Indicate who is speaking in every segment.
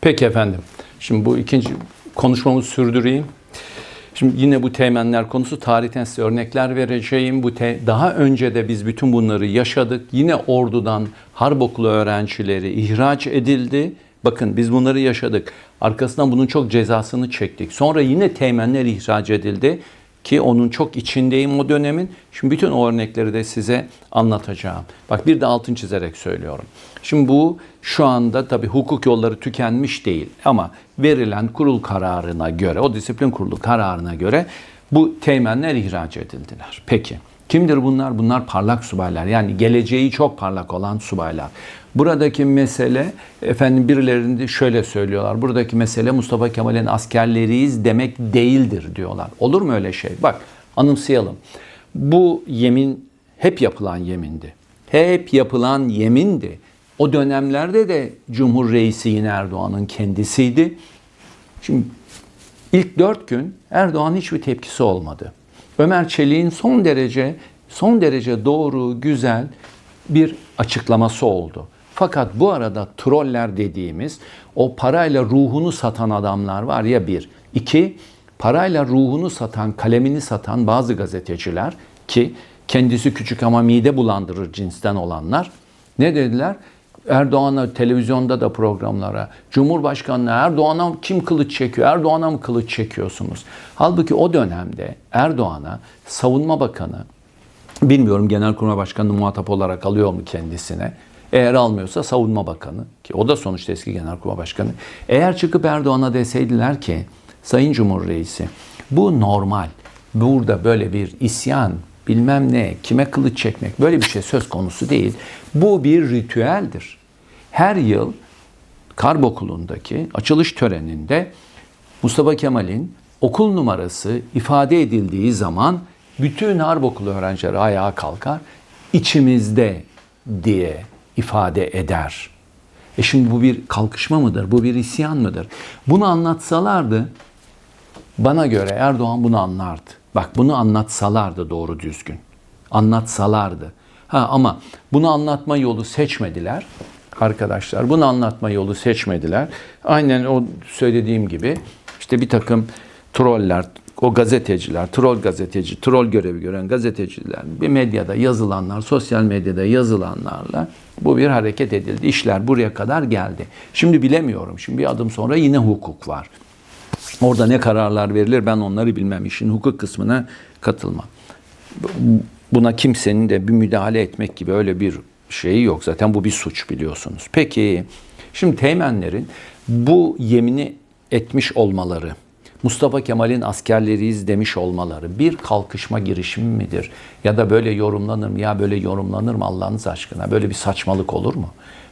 Speaker 1: Peki efendim. Şimdi bu ikinci konuşmamızı sürdüreyim. Şimdi yine bu teğmenler konusu tarihten size örnekler vereceğim. Bu te- daha önce de biz bütün bunları yaşadık. Yine ordudan harp okulu öğrencileri ihraç edildi. Bakın biz bunları yaşadık. Arkasından bunun çok cezasını çektik. Sonra yine teğmenler ihraç edildi ki onun çok içindeyim o dönemin. Şimdi bütün o örnekleri de size anlatacağım. Bak bir de altın çizerek söylüyorum. Şimdi bu şu anda tabii hukuk yolları tükenmiş değil ama verilen kurul kararına göre, o disiplin kurulu kararına göre bu teğmenler ihraç edildiler. Peki kimdir bunlar? Bunlar parlak subaylar. Yani geleceği çok parlak olan subaylar. Buradaki mesele efendim birilerinde şöyle söylüyorlar. Buradaki mesele Mustafa Kemal'in askerleriyiz demek değildir diyorlar. Olur mu öyle şey? Bak anımsayalım. Bu yemin hep yapılan yemindi. Hep yapılan yemindi. O dönemlerde de Cumhur Reisi yine Erdoğan'ın kendisiydi. Şimdi ilk dört gün Erdoğan hiçbir tepkisi olmadı. Ömer Çelik'in son derece son derece doğru, güzel bir açıklaması oldu. Fakat bu arada troller dediğimiz o parayla ruhunu satan adamlar var ya bir. iki parayla ruhunu satan, kalemini satan bazı gazeteciler ki kendisi küçük ama mide bulandırır cinsten olanlar ne dediler? Erdoğan'a televizyonda da programlara, Cumhurbaşkanı'na Erdoğan'a kim kılıç çekiyor? Erdoğan'a mı kılıç çekiyorsunuz? Halbuki o dönemde Erdoğan'a savunma bakanı, bilmiyorum Genelkurmay Başkanı muhatap olarak alıyor mu kendisine? Eğer almıyorsa savunma bakanı ki o da sonuçta eski Genelkurmay Başkanı. Eğer çıkıp Erdoğan'a deseydiler ki Sayın Cumhur Reisi bu normal. Burada böyle bir isyan, bilmem ne, kime kılıç çekmek böyle bir şey söz konusu değil. Bu bir ritüeldir. Her yıl Karp Okulu'ndaki açılış töreninde Mustafa Kemal'in okul numarası ifade edildiği zaman bütün Harp Okulu öğrencileri ayağa kalkar. içimizde diye ifade eder. E şimdi bu bir kalkışma mıdır? Bu bir isyan mıdır? Bunu anlatsalardı bana göre Erdoğan bunu anlardı. Bak bunu anlatsalardı doğru düzgün. Anlatsalardı. Ha ama bunu anlatma yolu seçmediler arkadaşlar. Bunu anlatma yolu seçmediler. Aynen o söylediğim gibi işte bir takım troller, o gazeteciler, troll gazeteci, troll görevi gören gazeteciler, bir medyada yazılanlar, sosyal medyada yazılanlarla bu bir hareket edildi. İşler buraya kadar geldi. Şimdi bilemiyorum. Şimdi bir adım sonra yine hukuk var. Orada ne kararlar verilir ben onları bilmem. İşin hukuk kısmına katılmam. Buna kimsenin de bir müdahale etmek gibi öyle bir şeyi yok. Zaten bu bir suç biliyorsunuz. Peki şimdi teğmenlerin bu yemini etmiş olmaları, Mustafa Kemal'in askerleriyiz demiş olmaları bir kalkışma girişimi midir? Ya da böyle yorumlanır mı? Ya böyle yorumlanır mı Allah'ınız aşkına? Böyle bir saçmalık olur mu?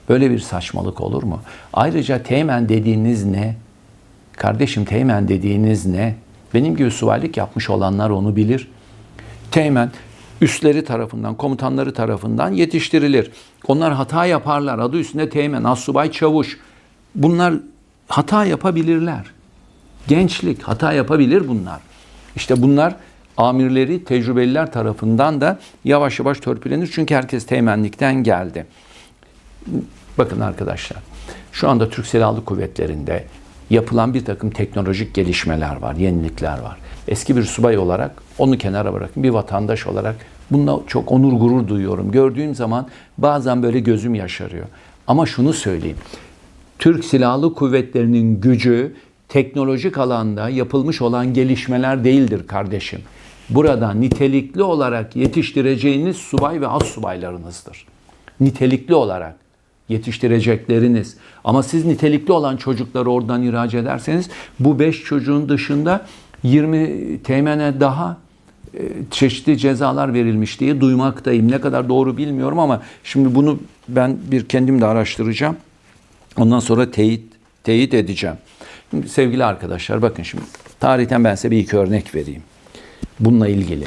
Speaker 1: Böyle bir saçmalık olur mu? Ayrıca teğmen dediğiniz ne? Kardeşim teğmen dediğiniz ne? Benim gibi subaylık yapmış olanlar onu bilir. Teğmen üstleri tarafından, komutanları tarafından yetiştirilir. Onlar hata yaparlar. Adı üstünde teğmen, assubay çavuş. Bunlar hata yapabilirler. Gençlik hata yapabilir bunlar. İşte bunlar amirleri, tecrübeliler tarafından da yavaş yavaş törpülenir. Çünkü herkes teğmenlikten geldi. Bakın arkadaşlar, şu anda Türk Silahlı Kuvvetleri'nde yapılan bir takım teknolojik gelişmeler var, yenilikler var. Eski bir subay olarak onu kenara bırakın, bir vatandaş olarak bununla çok onur gurur duyuyorum. Gördüğüm zaman bazen böyle gözüm yaşarıyor. Ama şunu söyleyeyim. Türk Silahlı Kuvvetleri'nin gücü teknolojik alanda yapılmış olan gelişmeler değildir kardeşim. Burada nitelikli olarak yetiştireceğiniz subay ve az subaylarınızdır. Nitelikli olarak yetiştirecekleriniz. Ama siz nitelikli olan çocukları oradan ihraç ederseniz bu 5 çocuğun dışında 20 temene daha e, çeşitli cezalar verilmiş diye duymaktayım. Ne kadar doğru bilmiyorum ama şimdi bunu ben bir kendim de araştıracağım. Ondan sonra teyit teyit edeceğim. Şimdi sevgili arkadaşlar bakın şimdi tarihten ben size bir iki örnek vereyim. Bununla ilgili.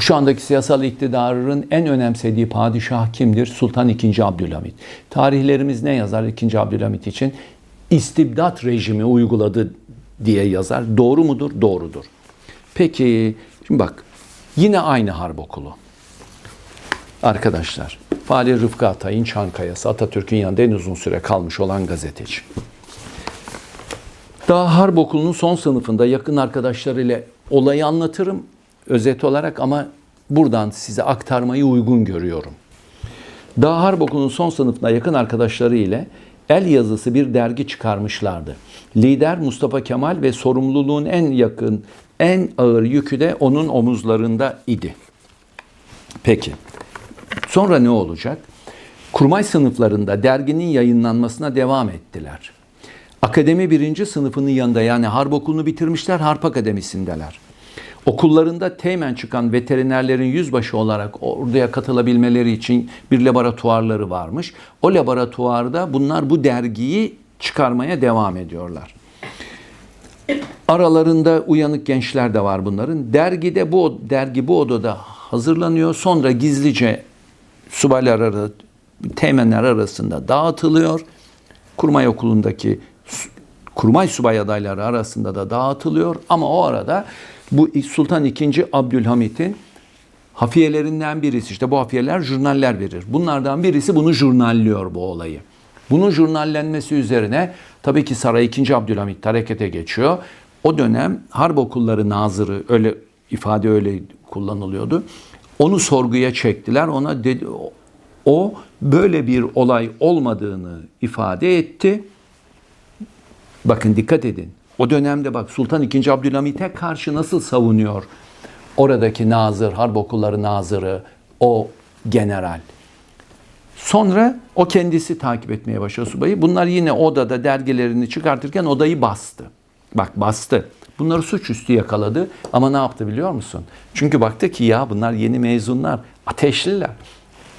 Speaker 1: Şu andaki siyasal iktidarın en önemsediği padişah kimdir? Sultan II. Abdülhamit. Tarihlerimiz ne yazar II. Abdülhamit için? İstibdat rejimi uyguladı diye yazar. Doğru mudur? Doğrudur. Peki şimdi bak yine aynı harp okulu. Arkadaşlar Fahri Rıfkı Atay'ın Çankaya'sı Atatürk'ün yanında en uzun süre kalmış olan gazeteci. Daha Harp Okulu'nun son sınıfında yakın arkadaşlarıyla olayı anlatırım özet olarak ama buradan size aktarmayı uygun görüyorum. Daha Harp Okulu'nun son sınıfında yakın arkadaşları ile el yazısı bir dergi çıkarmışlardı. Lider Mustafa Kemal ve sorumluluğun en yakın, en ağır yükü de onun omuzlarında idi. Peki. Sonra ne olacak? Kurmay sınıflarında derginin yayınlanmasına devam ettiler. Akademi birinci sınıfının yanında yani harp okulunu bitirmişler, harp akademisindeler. Okullarında teğmen çıkan veterinerlerin yüzbaşı olarak orduya katılabilmeleri için bir laboratuvarları varmış. O laboratuvarda bunlar bu dergiyi çıkarmaya devam ediyorlar. Aralarında uyanık gençler de var bunların. Dergide bu dergi bu odada hazırlanıyor. Sonra gizlice subaylar arası, teğmenler arasında dağıtılıyor. Kurmay okulundaki kurmay subay adayları arasında da dağıtılıyor. Ama o arada bu Sultan II. Abdülhamit'in hafiyelerinden birisi işte bu hafiyeler jurnaller verir. Bunlardan birisi bunu jurnalliyor bu olayı. Bunun jurnallenmesi üzerine tabii ki Saray II. Abdülhamit harekete geçiyor. O dönem harp okulları nazırı öyle ifade öyle kullanılıyordu. Onu sorguya çektiler. Ona dedi o böyle bir olay olmadığını ifade etti. Bakın dikkat edin. O dönemde bak Sultan II. Abdülhamit'e karşı nasıl savunuyor oradaki nazır, harp okulları nazırı, o general. Sonra o kendisi takip etmeye başlıyor subayı. Bunlar yine odada dergilerini çıkartırken odayı bastı. Bak bastı. Bunları suçüstü yakaladı ama ne yaptı biliyor musun? Çünkü baktı ki ya bunlar yeni mezunlar, ateşliler.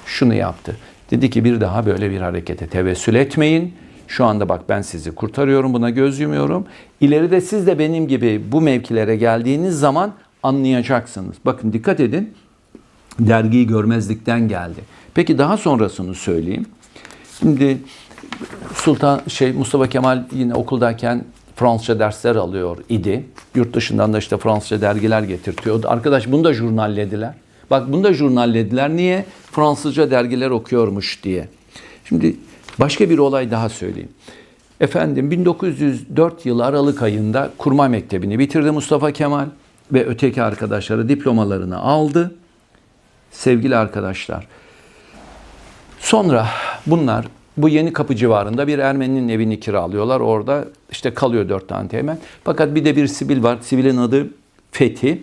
Speaker 1: Şunu yaptı. Dedi ki bir daha böyle bir harekete tevessül etmeyin. Şu anda bak ben sizi kurtarıyorum, buna göz yumuyorum. İleride siz de benim gibi bu mevkilere geldiğiniz zaman anlayacaksınız. Bakın dikkat edin. Dergiyi görmezlikten geldi. Peki daha sonrasını söyleyeyim. Şimdi Sultan şey Mustafa Kemal yine okuldayken Fransızca dersler alıyor idi. Yurt dışından da işte Fransızca dergiler getirtiyordu. Arkadaş bunu da jurnallediler. Bak bunu da jurnallediler. Niye? Fransızca dergiler okuyormuş diye. Şimdi başka bir olay daha söyleyeyim. Efendim 1904 yılı Aralık ayında Kurmay Mektebi'ni bitirdi Mustafa Kemal ve öteki arkadaşları diplomalarını aldı. Sevgili arkadaşlar. Sonra bunlar bu yeni kapı civarında bir Ermeninin evini kiralıyorlar. Orada işte kalıyor dört tane teğmen. Fakat bir de bir sivil var. Sivilin adı Fethi.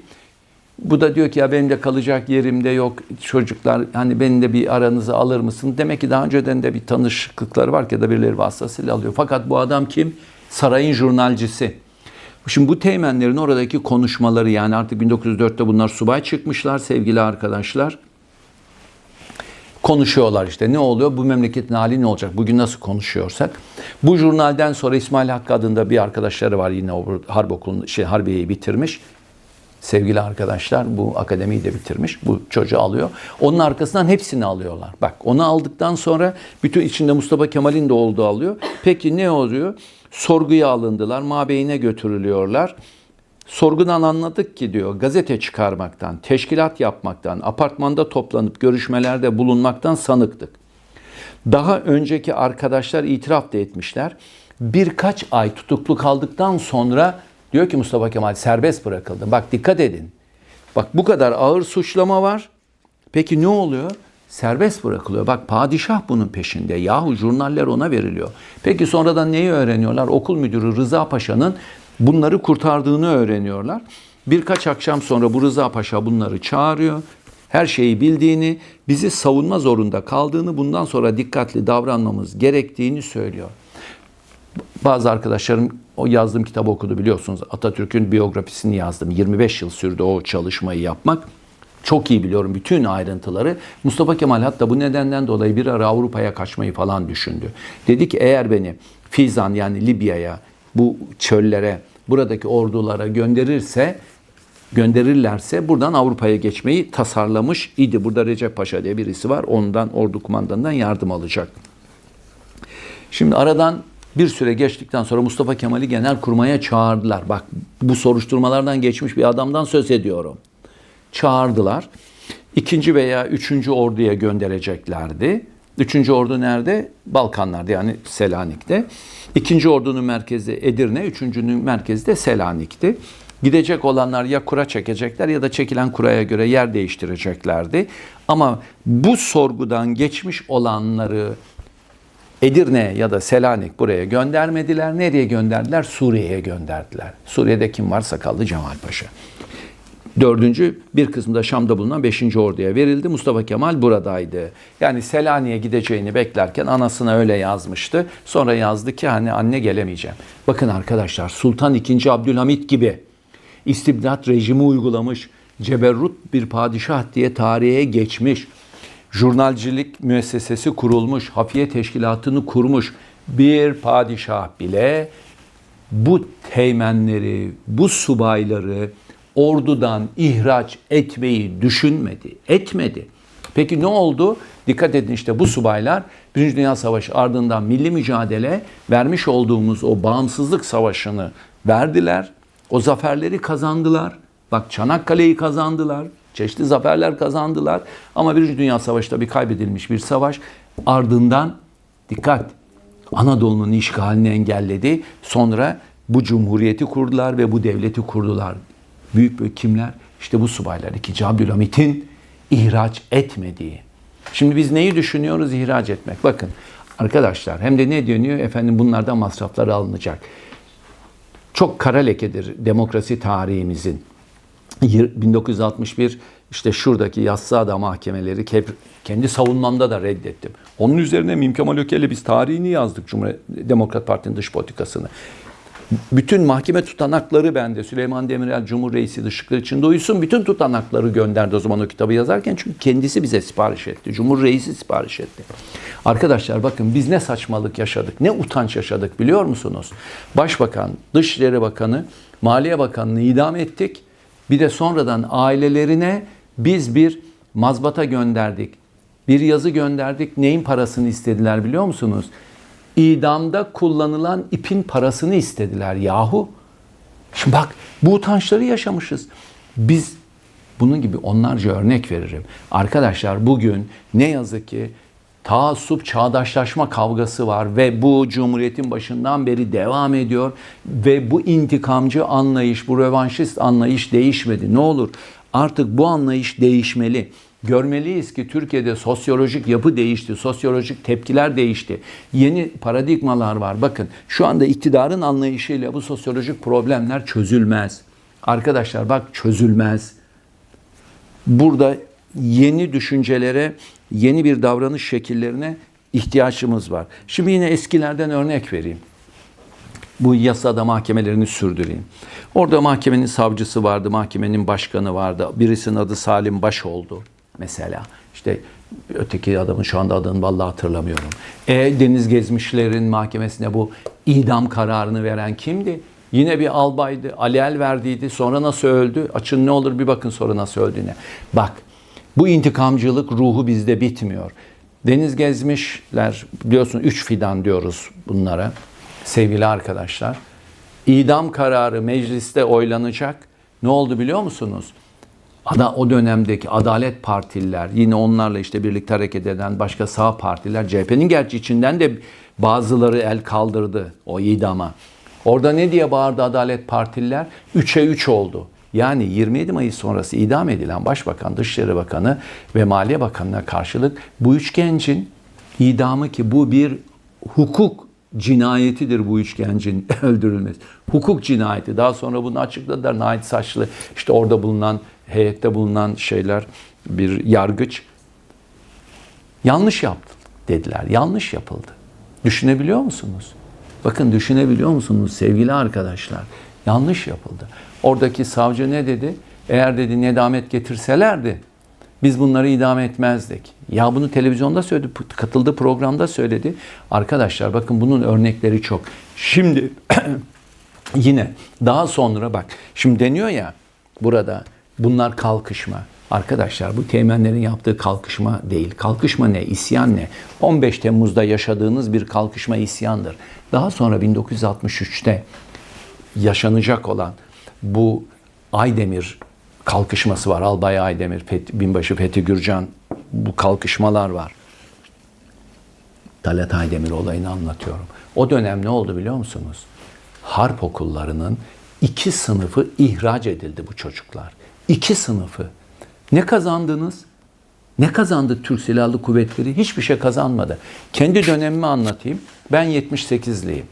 Speaker 1: Bu da diyor ki ya benim de kalacak yerimde yok çocuklar hani beni de bir aranıza alır mısın? Demek ki daha önceden de bir tanışıklıkları var ya da birileri vasıtasıyla alıyor. Fakat bu adam kim? Sarayın jurnalcisi. Şimdi bu teğmenlerin oradaki konuşmaları yani artık 1904'te bunlar subay çıkmışlar sevgili arkadaşlar. Konuşuyorlar işte ne oluyor bu memleketin hali ne olacak bugün nasıl konuşuyorsak. Bu jurnalden sonra İsmail Hakkı adında bir arkadaşları var yine o harp okulunu şey harbiyeyi bitirmiş. Sevgili arkadaşlar bu akademiyi de bitirmiş. Bu çocuğu alıyor. Onun arkasından hepsini alıyorlar. Bak onu aldıktan sonra bütün içinde Mustafa Kemal'in de olduğu alıyor. Peki ne oluyor? Sorguya alındılar. Mabeyine götürülüyorlar. Sorgudan anladık ki diyor gazete çıkarmaktan, teşkilat yapmaktan, apartmanda toplanıp görüşmelerde bulunmaktan sanıktık. Daha önceki arkadaşlar itiraf da etmişler. Birkaç ay tutuklu kaldıktan sonra diyor ki Mustafa Kemal serbest bırakıldı. Bak dikkat edin. Bak bu kadar ağır suçlama var. Peki ne oluyor? Serbest bırakılıyor. Bak padişah bunun peşinde. Yahu jurnaller ona veriliyor. Peki sonradan neyi öğreniyorlar? Okul müdürü Rıza Paşa'nın bunları kurtardığını öğreniyorlar. Birkaç akşam sonra bu Rıza Paşa bunları çağırıyor. Her şeyi bildiğini, bizi savunma zorunda kaldığını, bundan sonra dikkatli davranmamız gerektiğini söylüyor. Bazı arkadaşlarım o yazdığım kitabı okudu biliyorsunuz. Atatürk'ün biyografisini yazdım. 25 yıl sürdü o çalışmayı yapmak. Çok iyi biliyorum bütün ayrıntıları. Mustafa Kemal hatta bu nedenden dolayı bir ara Avrupa'ya kaçmayı falan düşündü. Dedi ki eğer beni Fizan yani Libya'ya, bu çöllere, buradaki ordulara gönderirse gönderirlerse buradan Avrupa'ya geçmeyi tasarlamış idi. Burada Recep Paşa diye birisi var. Ondan ordu kumandanından yardım alacak. Şimdi aradan bir süre geçtikten sonra Mustafa Kemal'i genel kurmaya çağırdılar. Bak bu soruşturmalardan geçmiş bir adamdan söz ediyorum. Çağırdılar. İkinci veya üçüncü orduya göndereceklerdi. Üçüncü ordu nerede? Balkanlarda yani Selanik'te. İkinci ordunun merkezi Edirne, üçüncünün merkezi de Selanik'ti. Gidecek olanlar ya kura çekecekler ya da çekilen kuraya göre yer değiştireceklerdi. Ama bu sorgudan geçmiş olanları Edirne ya da Selanik buraya göndermediler. Nereye gönderdiler? Suriye'ye gönderdiler. Suriye'de kim var? Sakallı Cemal Paşa. Dördüncü bir kısmı da Şam'da bulunan 5. orduya verildi. Mustafa Kemal buradaydı. Yani Selanik'e gideceğini beklerken anasına öyle yazmıştı. Sonra yazdı ki hani anne gelemeyeceğim. Bakın arkadaşlar Sultan II. Abdülhamit gibi istibdat rejimi uygulamış, ceberrut bir padişah diye tarihe geçmiş, jurnalcilik müessesesi kurulmuş, hafiye teşkilatını kurmuş bir padişah bile bu teğmenleri, bu subayları ordudan ihraç etmeyi düşünmedi, etmedi. Peki ne oldu? Dikkat edin işte bu subaylar Birinci Dünya Savaşı ardından milli mücadele vermiş olduğumuz o bağımsızlık savaşını verdiler. O zaferleri kazandılar. Bak Çanakkale'yi kazandılar. Çeşitli zaferler kazandılar. Ama Birinci Dünya Savaşı tabii kaybedilmiş bir savaş. Ardından dikkat Anadolu'nun işgalini engelledi. Sonra bu cumhuriyeti kurdular ve bu devleti kurdular. Büyük büyük kimler? İşte bu subaylar. İkinci Abdülhamit'in ihraç etmediği. Şimdi biz neyi düşünüyoruz ihraç etmek? Bakın arkadaşlar hem de ne deniyor? Efendim bunlardan masrafları alınacak. Çok kara lekedir demokrasi tarihimizin. 1961 işte şuradaki Yassıada mahkemeleri kendi savunmamda da reddettim. Onun üzerine Mim Kemal Ökel'le biz tarihini yazdık Cumhuriyet Demokrat Parti'nin dış politikasını. Bütün mahkeme tutanakları bende. Süleyman Demirel Cumhur Reisi dışlıkları içinde uysun. Bütün tutanakları gönderdi o zaman o kitabı yazarken. Çünkü kendisi bize sipariş etti. Cumhur Reisi sipariş etti. Arkadaşlar bakın biz ne saçmalık yaşadık. Ne utanç yaşadık biliyor musunuz? Başbakan, Dışişleri Bakanı, Maliye Bakanı'nı idam ettik. Bir de sonradan ailelerine biz bir mazbata gönderdik. Bir yazı gönderdik. Neyin parasını istediler biliyor musunuz? İdamda kullanılan ipin parasını istediler yahu. Şimdi bak bu utançları yaşamışız. Biz bunun gibi onlarca örnek veririm. Arkadaşlar bugün ne yazık ki taassup çağdaşlaşma kavgası var ve bu cumhuriyetin başından beri devam ediyor ve bu intikamcı anlayış, bu rövanşist anlayış değişmedi. Ne olur artık bu anlayış değişmeli. Görmeliyiz ki Türkiye'de sosyolojik yapı değişti, sosyolojik tepkiler değişti. Yeni paradigmalar var. Bakın şu anda iktidarın anlayışıyla bu sosyolojik problemler çözülmez. Arkadaşlar bak çözülmez. Burada yeni düşüncelere, yeni bir davranış şekillerine ihtiyacımız var. Şimdi yine eskilerden örnek vereyim. Bu yasada mahkemelerini sürdüreyim. Orada mahkemenin savcısı vardı, mahkemenin başkanı vardı. Birisinin adı Salim Baş oldu mesela. İşte öteki adamın şu anda adını vallahi hatırlamıyorum. E, Deniz Gezmişler'in mahkemesine bu idam kararını veren kimdi? Yine bir albaydı. Ali El verdiydi. Sonra nasıl öldü? Açın ne olur bir bakın sonra nasıl öldüğüne. Bak bu intikamcılık ruhu bizde bitmiyor. Deniz gezmişler biliyorsun üç fidan diyoruz bunlara sevgili arkadaşlar. İdam kararı mecliste oylanacak. Ne oldu biliyor musunuz? Ada o dönemdeki Adalet Partililer, yine onlarla işte birlikte hareket eden başka sağ partiler, CHP'nin gerçi içinden de bazıları el kaldırdı o idama. Orada ne diye bağırdı Adalet Partililer? 3'e 3 oldu. Yani 27 Mayıs sonrası idam edilen Başbakan, Dışişleri Bakanı ve Maliye Bakanı'na karşılık bu üç gencin idamı ki bu bir hukuk cinayetidir bu üç gencin öldürülmesi. Hukuk cinayeti. Daha sonra bunu açıkladılar. Nait Saçlı işte orada bulunan heyette bulunan şeyler bir yargıç yanlış yaptı dediler. Yanlış yapıldı. Düşünebiliyor musunuz? Bakın düşünebiliyor musunuz sevgili arkadaşlar? Yanlış yapıldı. Oradaki savcı ne dedi? Eğer dedi nedamet getirselerdi biz bunları idam etmezdik. Ya bunu televizyonda söyledi, katıldığı programda söyledi. Arkadaşlar bakın bunun örnekleri çok. Şimdi yine daha sonra bak şimdi deniyor ya burada bunlar kalkışma. Arkadaşlar bu teğmenlerin yaptığı kalkışma değil. Kalkışma ne? İsyan ne? 15 Temmuz'da yaşadığınız bir kalkışma isyandır. Daha sonra 1963'te yaşanacak olan bu Aydemir kalkışması var. Albay Aydemir, Fethi, Binbaşı Fethi Gürcan bu kalkışmalar var. Talat Aydemir olayını anlatıyorum. O dönem ne oldu biliyor musunuz? Harp okullarının iki sınıfı ihraç edildi bu çocuklar. İki sınıfı. Ne kazandınız? Ne kazandı Türk Silahlı Kuvvetleri? Hiçbir şey kazanmadı. Kendi dönemimi anlatayım. Ben 78'liyim.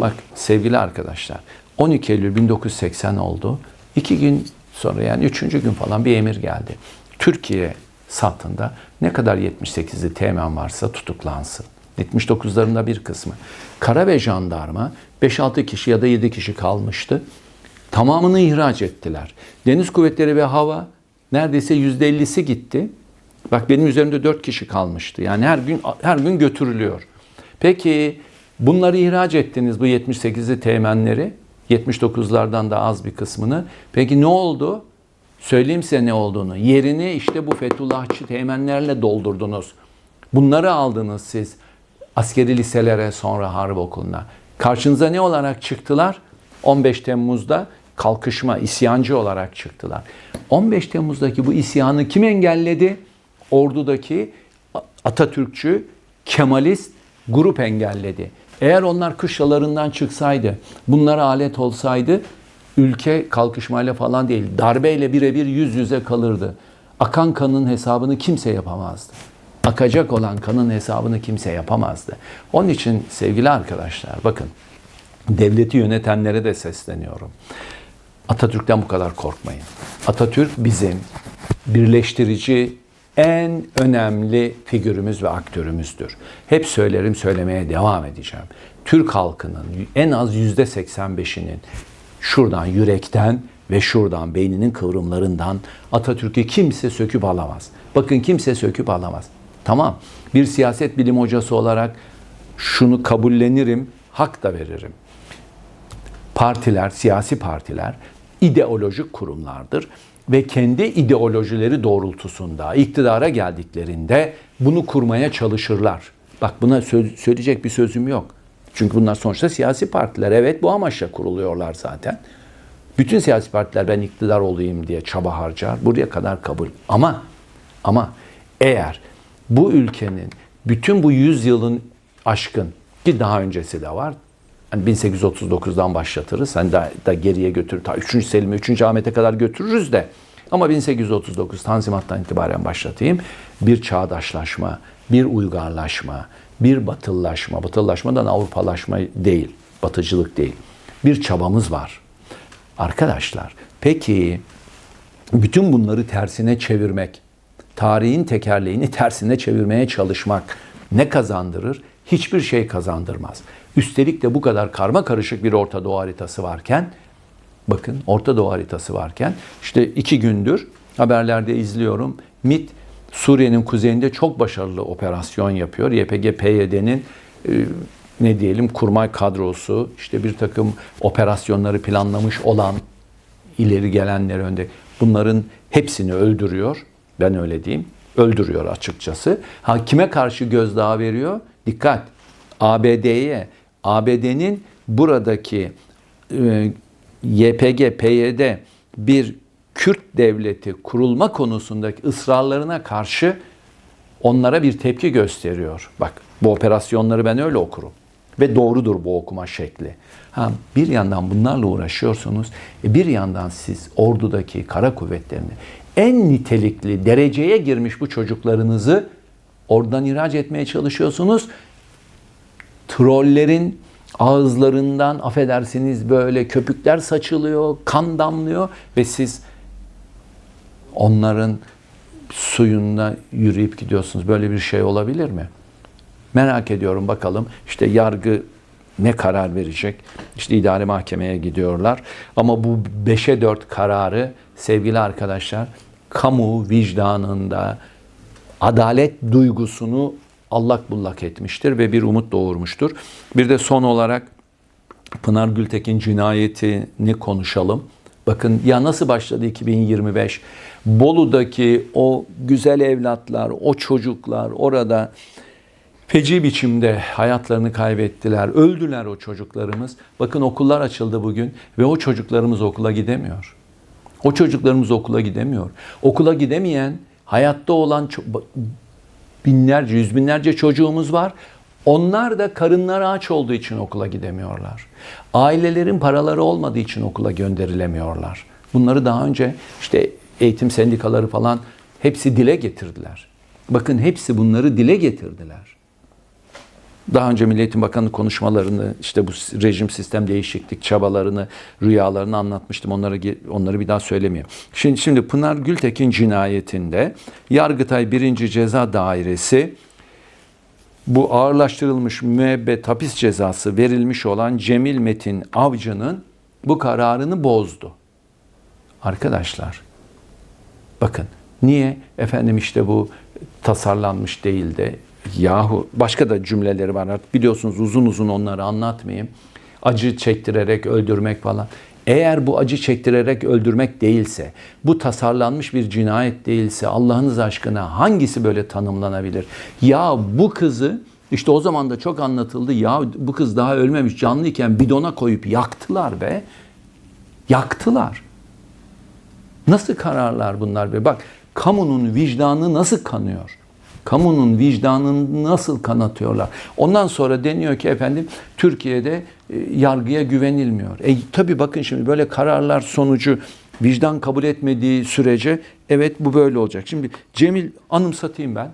Speaker 1: Bak sevgili arkadaşlar 12 Eylül 1980 oldu. İki gün sonra yani üçüncü gün falan bir emir geldi. Türkiye satında ne kadar 78'li teğmen varsa tutuklansın. 79'larında bir kısmı. Kara ve jandarma 5-6 kişi ya da 7 kişi kalmıştı. Tamamını ihraç ettiler. Deniz kuvvetleri ve hava neredeyse %50'si gitti. Bak benim üzerimde 4 kişi kalmıştı. Yani her gün her gün götürülüyor. Peki bunları ihraç ettiniz bu 78'li teğmenleri. 79'lardan da az bir kısmını. Peki ne oldu? Söyleyeyim size ne olduğunu. Yerini işte bu Fethullahçı teğmenlerle doldurdunuz. Bunları aldınız siz askeri liselere sonra harp okuluna. Karşınıza ne olarak çıktılar? 15 Temmuz'da kalkışma, isyancı olarak çıktılar. 15 Temmuz'daki bu isyanı kim engelledi? Ordudaki Atatürkçü, Kemalist grup engelledi. Eğer onlar kışlalarından çıksaydı, bunlara alet olsaydı ülke kalkışmayla falan değil, darbeyle birebir yüz yüze kalırdı. Akan kanın hesabını kimse yapamazdı. Akacak olan kanın hesabını kimse yapamazdı. Onun için sevgili arkadaşlar bakın devleti yönetenlere de sesleniyorum. Atatürk'ten bu kadar korkmayın. Atatürk bizim birleştirici en önemli figürümüz ve aktörümüzdür. Hep söylerim, söylemeye devam edeceğim. Türk halkının en az yüzde 85'inin şuradan yürekten ve şuradan beyninin kıvrımlarından Atatürk'ü kimse söküp alamaz. Bakın kimse söküp alamaz. Tamam. Bir siyaset bilim hocası olarak şunu kabullenirim, hak da veririm. Partiler, siyasi partiler ideolojik kurumlardır ve kendi ideolojileri doğrultusunda iktidara geldiklerinde bunu kurmaya çalışırlar. Bak buna söz, söyleyecek bir sözüm yok. Çünkü bunlar sonuçta siyasi partiler. Evet bu amaçla kuruluyorlar zaten. Bütün siyasi partiler ben iktidar olayım diye çaba harcar. Buraya kadar kabul. Ama ama eğer bu ülkenin bütün bu yüzyılın aşkın ki daha öncesi de var. Yani 1839'dan başlatırız. Hani da, da geriye götürür. Ta 3. Selim'e, 3. Ahmet'e kadar götürürüz de. Ama 1839 Tanzimat'tan itibaren başlatayım. Bir çağdaşlaşma, bir uygarlaşma, bir batıllaşma. Batıllaşmadan Avrupalaşma değil, batıcılık değil. Bir çabamız var. Arkadaşlar, peki bütün bunları tersine çevirmek, tarihin tekerleğini tersine çevirmeye çalışmak ne kazandırır? Hiçbir şey kazandırmaz. Üstelik de bu kadar karma karışık bir Orta Doğu haritası varken, bakın Orta Doğu haritası varken, işte iki gündür haberlerde izliyorum. MIT Suriye'nin kuzeyinde çok başarılı operasyon yapıyor. YPG, PYD'nin e, ne diyelim kurmay kadrosu, işte bir takım operasyonları planlamış olan ileri gelenler önde bunların hepsini öldürüyor. Ben öyle diyeyim. Öldürüyor açıkçası. Ha kime karşı gözdağı veriyor? Dikkat. ABD'ye. ABD'nin buradaki e, YPG, PYD bir Kürt devleti kurulma konusundaki ısrarlarına karşı onlara bir tepki gösteriyor. Bak bu operasyonları ben öyle okurum. Ve doğrudur bu okuma şekli. Ha, bir yandan bunlarla uğraşıyorsunuz, e bir yandan siz ordudaki kara kuvvetlerini en nitelikli dereceye girmiş bu çocuklarınızı oradan ihraç etmeye çalışıyorsunuz. Trollerin ağızlarından affedersiniz böyle köpükler saçılıyor, kan damlıyor ve siz onların suyunda yürüyüp gidiyorsunuz. Böyle bir şey olabilir mi? Merak ediyorum bakalım. İşte yargı ne karar verecek? İşte idare mahkemeye gidiyorlar. Ama bu 5'e 4 kararı sevgili arkadaşlar kamu vicdanında adalet duygusunu allak bullak etmiştir ve bir umut doğurmuştur. Bir de son olarak Pınar Gültekin cinayetini konuşalım. Bakın ya nasıl başladı 2025? Bolu'daki o güzel evlatlar, o çocuklar orada feci biçimde hayatlarını kaybettiler. Öldüler o çocuklarımız. Bakın okullar açıldı bugün ve o çocuklarımız okula gidemiyor. O çocuklarımız okula gidemiyor. Okula gidemeyen, hayatta olan binlerce, yüz binlerce çocuğumuz var. Onlar da karınları aç olduğu için okula gidemiyorlar. Ailelerin paraları olmadığı için okula gönderilemiyorlar. Bunları daha önce işte eğitim sendikaları falan hepsi dile getirdiler. Bakın hepsi bunları dile getirdiler. Daha önce Milli Bakanı konuşmalarını, işte bu rejim sistem değişiklik çabalarını, rüyalarını anlatmıştım. Onları onları bir daha söylemiyorum. Şimdi şimdi Pınar Gültekin cinayetinde Yargıtay 1. Ceza Dairesi bu ağırlaştırılmış müebbet hapis cezası verilmiş olan Cemil Metin Avcı'nın bu kararını bozdu. Arkadaşlar bakın niye efendim işte bu tasarlanmış değil de yahu başka da cümleleri var artık biliyorsunuz uzun uzun onları anlatmayayım. Acı çektirerek öldürmek falan. Eğer bu acı çektirerek öldürmek değilse, bu tasarlanmış bir cinayet değilse Allah'ınız aşkına hangisi böyle tanımlanabilir? Ya bu kızı işte o zaman da çok anlatıldı. Ya bu kız daha ölmemiş canlıyken bidona koyup yaktılar be. Yaktılar. Nasıl kararlar bunlar be? Bak kamunun vicdanı nasıl kanıyor? Kamunun vicdanını nasıl kanatıyorlar? Ondan sonra deniyor ki efendim Türkiye'de e, yargıya güvenilmiyor. E tabii bakın şimdi böyle kararlar sonucu vicdan kabul etmediği sürece evet bu böyle olacak. Şimdi Cemil anımsatayım ben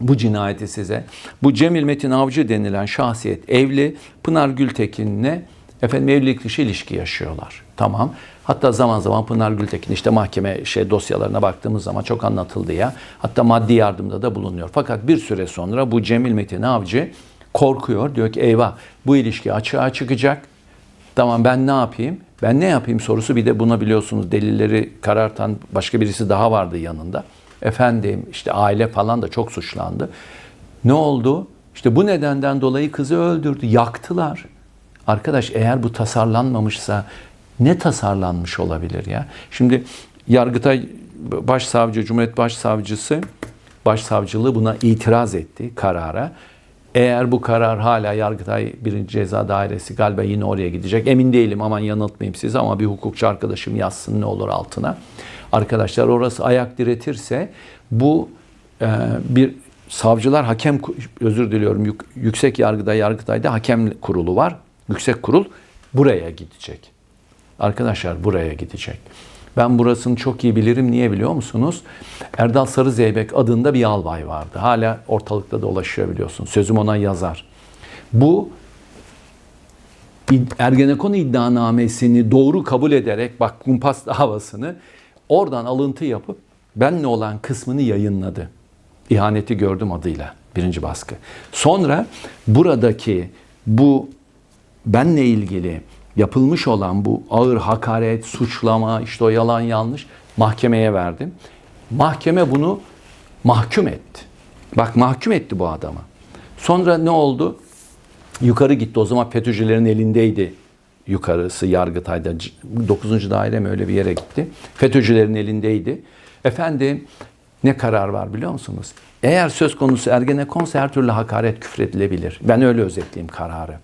Speaker 1: bu cinayeti size. Bu Cemil Metin Avcı denilen şahsiyet evli Pınar Gültekin'le efendim evlilik dışı ilişki yaşıyorlar. Tamam. Hatta zaman zaman Pınar Gültekin işte mahkeme şey dosyalarına baktığımız zaman çok anlatıldı ya. Hatta maddi yardımda da bulunuyor. Fakat bir süre sonra bu Cemil Metin Avcı korkuyor. Diyor ki eyvah bu ilişki açığa çıkacak. Tamam ben ne yapayım? Ben ne yapayım sorusu bir de buna biliyorsunuz delilleri karartan başka birisi daha vardı yanında. Efendim işte aile falan da çok suçlandı. Ne oldu? İşte bu nedenden dolayı kızı öldürdü. Yaktılar. Arkadaş eğer bu tasarlanmamışsa ne tasarlanmış olabilir ya? Şimdi Yargıtay Başsavcı, Cumhuriyet Başsavcısı Başsavcılığı buna itiraz etti karara. Eğer bu karar hala Yargıtay 1. Ceza Dairesi galiba yine oraya gidecek. Emin değilim aman yanıltmayayım sizi ama bir hukukçu arkadaşım yazsın ne olur altına. Arkadaşlar orası ayak diretirse bu e, bir savcılar hakem özür diliyorum yüksek yargıda Yargıtay'da hakem kurulu var. Yüksek kurul buraya gidecek. Arkadaşlar buraya gidecek. Ben burasını çok iyi bilirim. Niye biliyor musunuz? Erdal Sarı Zeybek adında bir albay vardı. Hala ortalıkta dolaşıyor biliyorsun. Sözüm ona yazar. Bu Ergenekon iddianamesini doğru kabul ederek bak kumpas davasını oradan alıntı yapıp benle olan kısmını yayınladı. İhaneti gördüm adıyla birinci baskı. Sonra buradaki bu benle ilgili yapılmış olan bu ağır hakaret, suçlama, işte o yalan yanlış mahkemeye verdim. Mahkeme bunu mahkum etti. Bak mahkum etti bu adamı. Sonra ne oldu? Yukarı gitti. O zaman FETÖ'cülerin elindeydi yukarısı Yargıtay'da. 9. daire mi öyle bir yere gitti. FETÖ'cülerin elindeydi. Efendim ne karar var biliyor musunuz? Eğer söz konusu Ergenekonsa her türlü hakaret küfredilebilir. Ben öyle özetleyeyim kararı.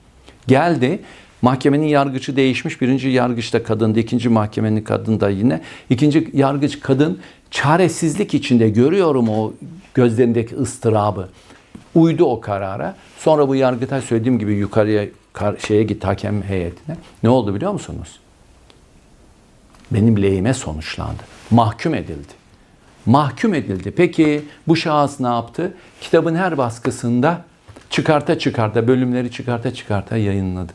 Speaker 1: Geldi Mahkemenin yargıcı değişmiş. Birinci yargıç da kadındı. ikinci mahkemenin kadın da yine. İkinci yargıç kadın çaresizlik içinde görüyorum o gözlerindeki ıstırabı. Uydu o karara. Sonra bu yargıtay söylediğim gibi yukarıya şeye gitti hakem heyetine. Ne oldu biliyor musunuz? Benim lehime sonuçlandı. Mahkum edildi. Mahkum edildi. Peki bu şahıs ne yaptı? Kitabın her baskısında çıkarta çıkarta, bölümleri çıkarta çıkarta yayınladı.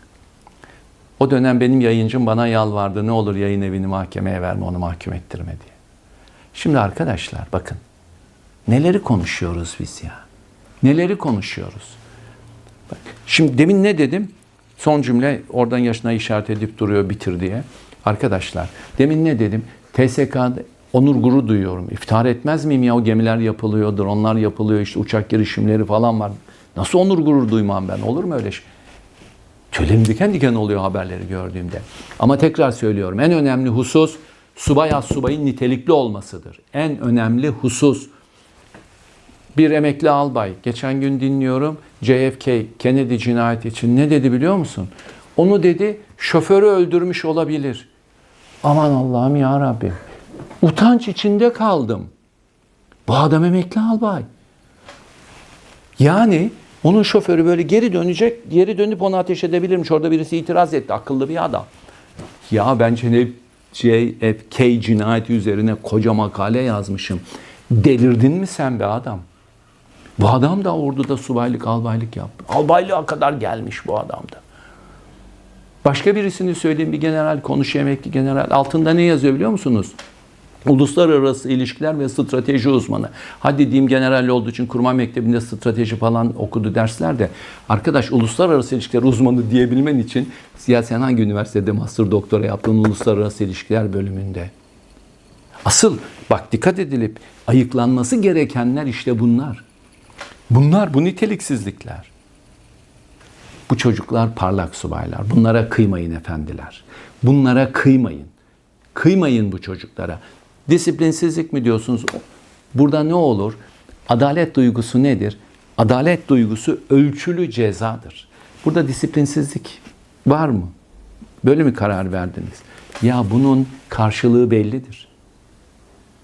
Speaker 1: O dönem benim yayıncım bana yalvardı ne olur yayın evini mahkemeye verme onu mahkum ettirme diye. Şimdi arkadaşlar bakın neleri konuşuyoruz biz ya. Neleri konuşuyoruz. Bak, şimdi demin ne dedim? Son cümle oradan yaşına işaret edip duruyor bitir diye. Arkadaşlar demin ne dedim? TSK'da onur gurur duyuyorum. İftihar etmez miyim ya o gemiler yapılıyor, dronlar yapılıyor, işte uçak girişimleri falan var. Nasıl onur gurur duymam ben? Olur mu öyle şey? Tüylerim diken diken oluyor haberleri gördüğümde. Ama tekrar söylüyorum en önemli husus subay az subayın nitelikli olmasıdır. En önemli husus bir emekli albay. Geçen gün dinliyorum JFK Kennedy cinayeti için ne dedi biliyor musun? Onu dedi şoförü öldürmüş olabilir. Aman Allah'ım ya Rabbim. Utanç içinde kaldım. Bu adam emekli albay. Yani Onun şoförü böyle geri dönecek, geri dönüp onu ateş edebilirmiş. Orada birisi itiraz etti, akıllı bir adam. Ya ben JFK cinayeti üzerine koca makale yazmışım. Delirdin mi sen be adam? Bu adam da orduda subaylık, albaylık yaptı. Albaylığa kadar gelmiş bu adam da. Başka birisini söyleyeyim bir general, konuş emekli general. Altında ne yazıyor biliyor musunuz? Uluslararası ilişkiler ve strateji uzmanı. Hadi diyeyim general olduğu için kurmay mektebinde strateji falan okudu dersler de. Arkadaş uluslararası ilişkiler uzmanı diyebilmen için ya sen hangi üniversitede master doktora yaptın uluslararası ilişkiler bölümünde? Asıl bak dikkat edilip ayıklanması gerekenler işte bunlar. Bunlar bu niteliksizlikler. Bu çocuklar parlak subaylar. Bunlara kıymayın efendiler. Bunlara kıymayın. Kıymayın bu çocuklara. Disiplinsizlik mi diyorsunuz? Burada ne olur? Adalet duygusu nedir? Adalet duygusu ölçülü cezadır. Burada disiplinsizlik var mı? Böyle mi karar verdiniz? Ya bunun karşılığı bellidir.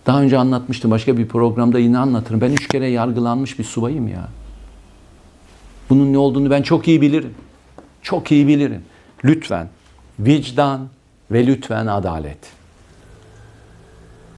Speaker 1: Daha önce anlatmıştım. Başka bir programda yine anlatırım. Ben üç kere yargılanmış bir subayım ya. Bunun ne olduğunu ben çok iyi bilirim. Çok iyi bilirim. Lütfen vicdan ve lütfen adalet.